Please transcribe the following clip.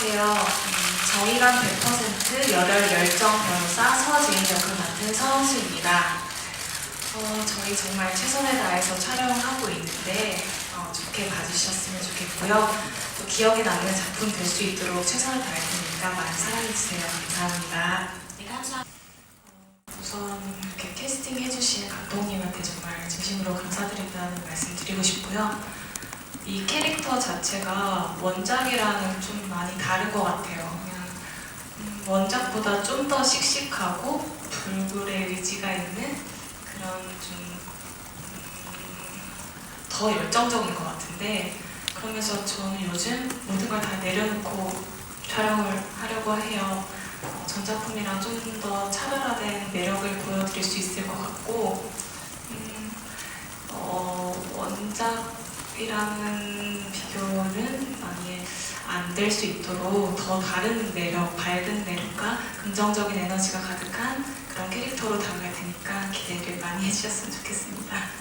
안녕하세요. 음, 정의감 100% 열혈 열정 변호사 서재인 역을 맡은 서은수입니다. 어, 저희 정말 최선을 다해서 촬영하고 있는데 어, 좋게 봐주셨으면 좋겠고요. 또 기억에 남는 작품 될 수 있도록 최선을 다할 테니까 많이 사랑해주세요. 감사합니다. 네, 감사합니다. 우선 이렇게 캐스팅 해주신 감독님한테 정말 진심으로 감사드린다는 말씀 드리고 싶고요. 이 캐릭터 자체가 원작이랑은 좀 많이 것 같아요. 음, 원작보다 좀 더 씩씩하고 불굴의 의지가 있는 그런 좀 더 열정적인 것 같은데 그러면서 저는 요즘 모든 걸 다 내려놓고 촬영을 하려고 해요. 어, 전작품이랑 좀 더 차별화된 매력을 보여드릴 수 있을 것 같고 음, 어, 원작이랑은 비교는 많이 안될수 있도록 더 다른 매력, 밝은 매력과 긍정적인 에너지가 가득한 그런 캐릭터로 다가갈 테니까 기대를 많이 해주셨으면 좋겠습니다.